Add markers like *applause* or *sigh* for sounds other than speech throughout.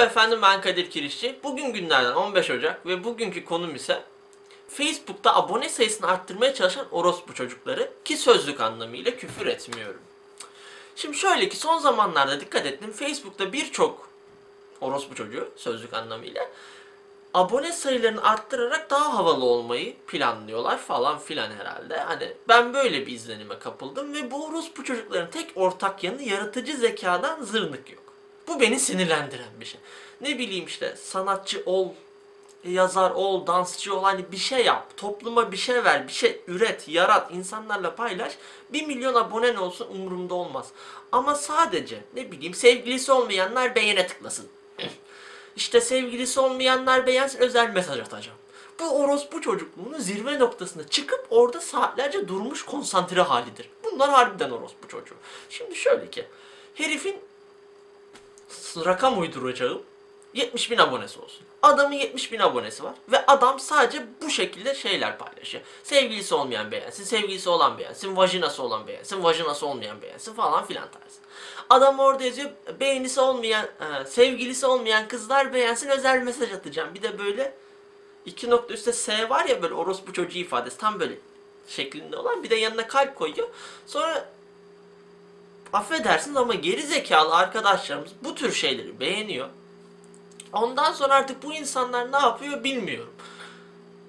Merhaba efendim ben Kadir Kirişçi. Bugün günlerden 15 Ocak ve bugünkü konum ise Facebook'ta abone sayısını arttırmaya çalışan orospu çocukları ki sözlük anlamıyla küfür etmiyorum. Şimdi şöyle ki son zamanlarda dikkat ettim Facebook'ta birçok orospu çocuğu sözlük anlamıyla abone sayılarını arttırarak daha havalı olmayı planlıyorlar falan filan herhalde. Hani ben böyle bir izlenime kapıldım ve bu orospu çocukların tek ortak yanı yaratıcı zekadan zırnık yok. Bu beni sinirlendiren bir şey. Ne bileyim işte sanatçı ol, yazar ol, dansçı ol hani bir şey yap, topluma bir şey ver, bir şey üret, yarat, insanlarla paylaş. Bir milyon abonen olsun umurumda olmaz. Ama sadece ne bileyim sevgilisi olmayanlar beğene tıklasın. *clears throat* İşte sevgilisi olmayanlar beğensin özel mesaj atacağım. Bu orospu çocukluğunun zirve noktasına çıkıp orada saatlerce durmuş konsantre halidir. Bunlar harbiden orospu çocuğu. Şimdi şöyle ki herifin rakam uyduracağım 70 bin abonesi olsun. Adamın 70 bin abonesi var ve adam sadece bu şekilde şeyler paylaşıyor. Sevgilisi olmayan beğensin, sevgilisi olan beğensin, vajinası olan beğensin, vajinası olmayan beğensin falan filan tarzı. Adam orada yazıyor beğenisi olmayan, e, sevgilisi olmayan kızlar beğensin özel mesaj atacağım. Bir de böyle iki nokta üstte S var ya böyle orospu çocuğu ifadesi tam böyle şeklinde olan bir de yanına kalp koyuyor. Sonra affedersiniz ama geri zekalı arkadaşlarımız bu tür şeyleri beğeniyor. Ondan sonra artık bu insanlar ne yapıyor bilmiyorum.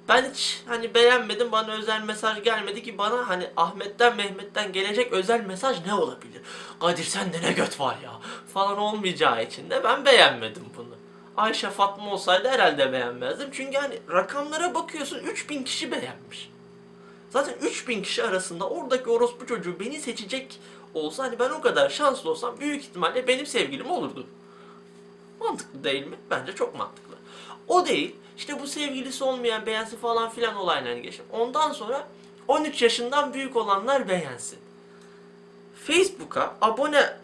Ben hiç hani beğenmedim bana özel mesaj gelmedi ki bana hani Ahmet'ten Mehmet'ten gelecek özel mesaj ne olabilir? Kadir sende ne göt var ya falan olmayacağı için de ben beğenmedim bunu. Ayşe Fatma olsaydı herhalde beğenmezdim. Çünkü hani rakamlara bakıyorsun 3000 kişi beğenmiş. Zaten 3000 kişi arasında oradaki orospu çocuğu beni seçecek olsa hani ben o kadar şanslı olsam büyük ihtimalle benim sevgilim olurdu. Mantıklı değil mi? Bence çok mantıklı. O değil. İşte bu sevgilisi olmayan beğensin falan filan olaylarını geçin. Ondan sonra 13 yaşından büyük olanlar beğensin. Facebook'a abone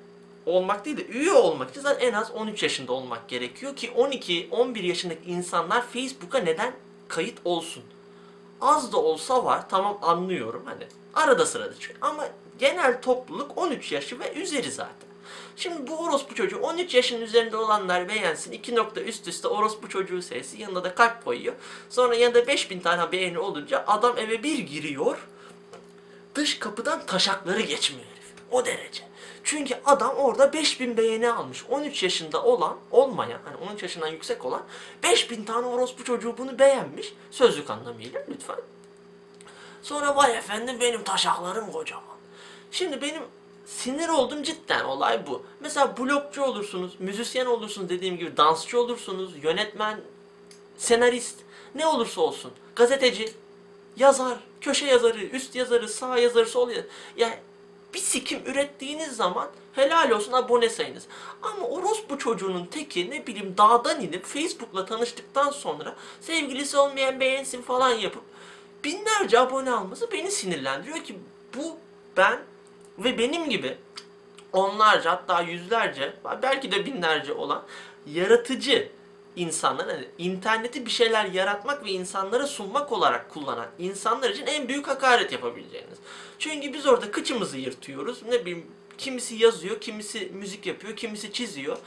olmak değil de üye olmak için zaten en az 13 yaşında olmak gerekiyor ki 12-11 yaşındaki insanlar Facebook'a neden kayıt olsun? Az da olsa var tamam anlıyorum hani arada sırada çıkıyor ama genel topluluk 13 yaşı ve üzeri zaten. Şimdi bu orospu çocuğu 13 yaşın üzerinde olanlar beğensin. 2 nokta üst üste orospu çocuğu sesi yanında da kalp koyuyor. Sonra yanında 5000 tane beğeni olunca adam eve bir giriyor. Dış kapıdan taşakları geçmiyor herif. O derece. Çünkü adam orada 5000 beğeni almış. 13 yaşında olan, olmayan, hani 13 yaşından yüksek olan 5000 tane orospu çocuğu bunu beğenmiş. Sözlük anlamıyla lütfen. Sonra vay efendim benim taşaklarım kocaman. Şimdi benim sinir oldum cidden olay bu. Mesela blogcu olursunuz, müzisyen olursunuz dediğim gibi dansçı olursunuz, yönetmen, senarist ne olursa olsun, gazeteci, yazar, köşe yazarı, üst yazarı, sağ yazarı, sol yazarı. Yani bir sikim ürettiğiniz zaman helal olsun abone sayınız. Ama orospu çocuğunun teki ne bileyim dağdan inip Facebook'la tanıştıktan sonra sevgilisi olmayan beğensin falan yapıp binlerce abone alması beni sinirlendiriyor ki bu ben ve benim gibi onlarca hatta yüzlerce belki de binlerce olan yaratıcı insanlar hani interneti bir şeyler yaratmak ve insanlara sunmak olarak kullanan insanlar için en büyük hakaret yapabileceğiniz. Çünkü biz orada kıçımızı yırtıyoruz. Ne bileyim kimisi yazıyor, kimisi müzik yapıyor, kimisi çiziyor.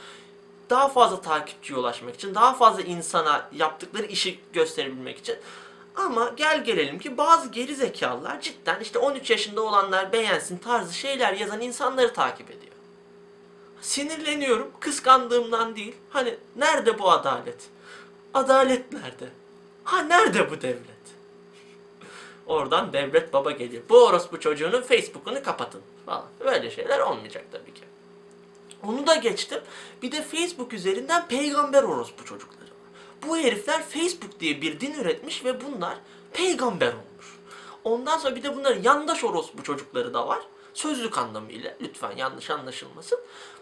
Daha fazla takipçiye ulaşmak için, daha fazla insana yaptıkları işi gösterebilmek için. Ama gel gelelim ki bazı geri zekalılar cidden işte 13 yaşında olanlar beğensin tarzı şeyler yazan insanları takip ediyor. Sinirleniyorum, kıskandığımdan değil. Hani nerede bu adalet? Adalet nerede? Ha nerede bu devlet? Oradan devlet baba geliyor. Bu orospu çocuğunun Facebook'unu kapatın falan. Böyle şeyler olmayacak tabii ki. Onu da geçtim. Bir de Facebook üzerinden peygamber orospu çocukları. Bu herifler Facebook diye bir din üretmiş ve bunlar peygamber olmuş. Ondan sonra bir de bunların yandaş orospu çocukları da var. Sözlük anlamıyla lütfen yanlış anlaşılmasın.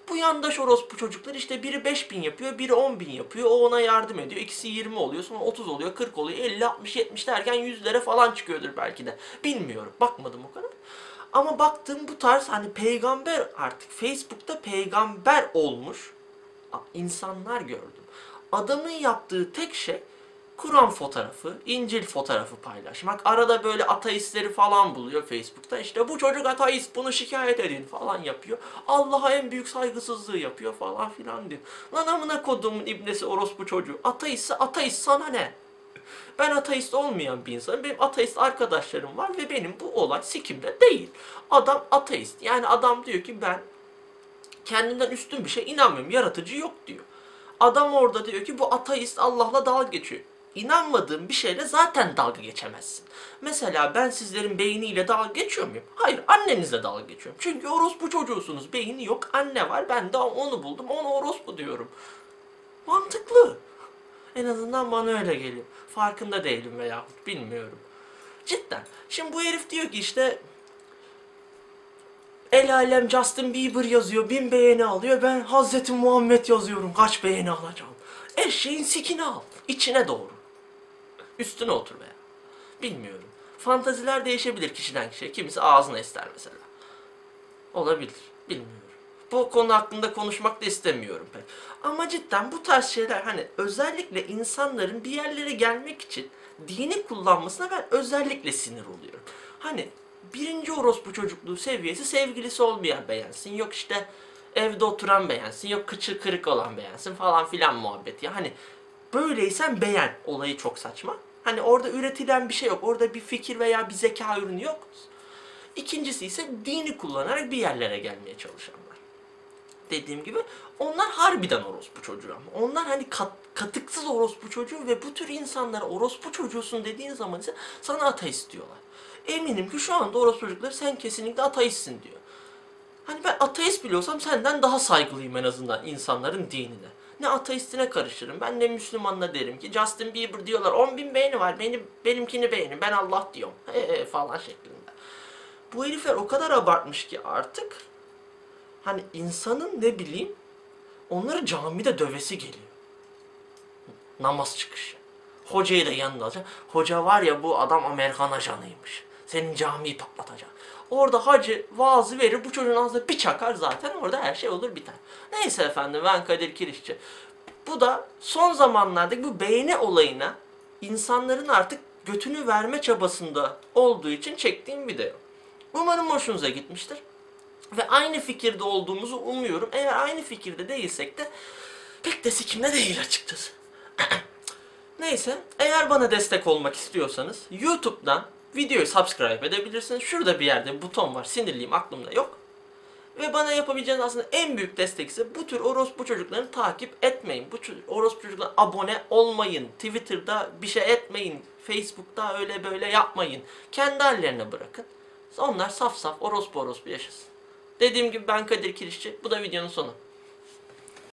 Bu yandaş orospu çocuklar işte biri 5000 yapıyor, biri 10 bin yapıyor. O ona yardım ediyor. İkisi 20 oluyor, sonra 30 oluyor, 40 oluyor, 50, 60, 70 derken yüzlere falan çıkıyordur belki de. Bilmiyorum. Bakmadım o kadar. Ama baktığım bu tarz hani peygamber artık Facebook'ta peygamber olmuş insanlar gördüm. Adamın yaptığı tek şey Kur'an fotoğrafı, İncil fotoğrafı paylaşmak. Arada böyle ateistleri falan buluyor Facebook'ta. İşte bu çocuk ateist bunu şikayet edin falan yapıyor. Allah'a en büyük saygısızlığı yapıyor falan filan diyor. Lan amına koduğumun ibnesi orospu çocuğu. Ateistse ateist sana ne? Ben ateist olmayan bir insanım. Benim ateist arkadaşlarım var ve benim bu olay sikimde değil. Adam ateist. Yani adam diyor ki ben kendimden üstün bir şey inanmıyorum. Yaratıcı yok diyor. Adam orada diyor ki bu ateist Allah'la dalga geçiyor. İnanmadığın bir şeyle zaten dalga geçemezsin. Mesela ben sizlerin beyniyle dalga geçiyor muyum? Hayır, annenizle dalga geçiyorum. Çünkü orospu çocuğusunuz. Beyni yok, anne var. Ben de onu buldum, onu orospu diyorum. Mantıklı. En azından bana öyle geliyor. Farkında değilim veya bilmiyorum. Cidden. Şimdi bu herif diyor ki işte El alem Justin Bieber yazıyor, bin beğeni alıyor. Ben Hazreti Muhammed yazıyorum, kaç beğeni alacağım. Eşeğin sikini al, içine doğru. Üstüne otur veya. Bilmiyorum. Fantaziler değişebilir kişiden kişiye. Kimisi ağzına ister mesela. Olabilir, bilmiyorum. Bu konu hakkında konuşmak da istemiyorum pek. Ama cidden bu tarz şeyler hani özellikle insanların bir yerlere gelmek için dini kullanmasına ben özellikle sinir oluyorum. Hani birinci orospu çocukluğu seviyesi sevgilisi olmayan beğensin. Yok işte evde oturan beğensin. Yok kıçı kırık olan beğensin falan filan muhabbet ya. Hani böyleysen beğen olayı çok saçma. Hani orada üretilen bir şey yok. Orada bir fikir veya bir zeka ürünü yok. İkincisi ise dini kullanarak bir yerlere gelmeye çalışanlar. Dediğim gibi onlar harbiden orospu çocuğu ama. Onlar hani kat, katıksız orospu çocuğu ve bu tür insanlara orospu çocuğusun dediğin zaman ise sana ateist diyorlar. Eminim ki şu anda orospu çocukları sen kesinlikle ateistsin diyor. Hani ben ateist bile olsam senden daha saygılıyım en azından insanların dinine. Ne ateistine karışırım. Ben de Müslümanla derim ki Justin Bieber diyorlar 10 bin beğeni var. Benim, benimkini beğenin. Ben Allah diyorum. *laughs* He falan şeklinde. Bu herifler o kadar abartmış ki artık hani insanın ne bileyim onları camide dövesi geliyor. Namaz çıkışı. Hocayı da yanında alacak. Hoca var ya bu adam Amerikan ajanıymış. Senin camiyi patlatacak. Orada hacı vaazı verir bu çocuğun ağzına bir çakar zaten orada her şey olur biter. Neyse efendim ben Kadir Kirişçi. Bu da son zamanlardaki bu beğeni olayına insanların artık götünü verme çabasında olduğu için çektiğim video. Umarım hoşunuza gitmiştir. Ve aynı fikirde olduğumuzu umuyorum. Eğer aynı fikirde değilsek de pek de sikimde değil açıkçası. *clears throat* Neyse, eğer bana destek olmak istiyorsanız YouTube'dan videoyu subscribe edebilirsiniz. Şurada bir yerde buton var. Sinirliyim aklımda yok. Ve bana yapabileceğiniz aslında en büyük destek ise bu tür orospu çocuklarını takip etmeyin. Bu tür orospu çocuklarına abone olmayın. Twitter'da bir şey etmeyin. Facebook'ta öyle böyle yapmayın. Kendi hallerine bırakın. Onlar saf saf orospu orospu yaşasın. Dediğim gibi ben Kadir Kirişçi. Bu da videonun sonu.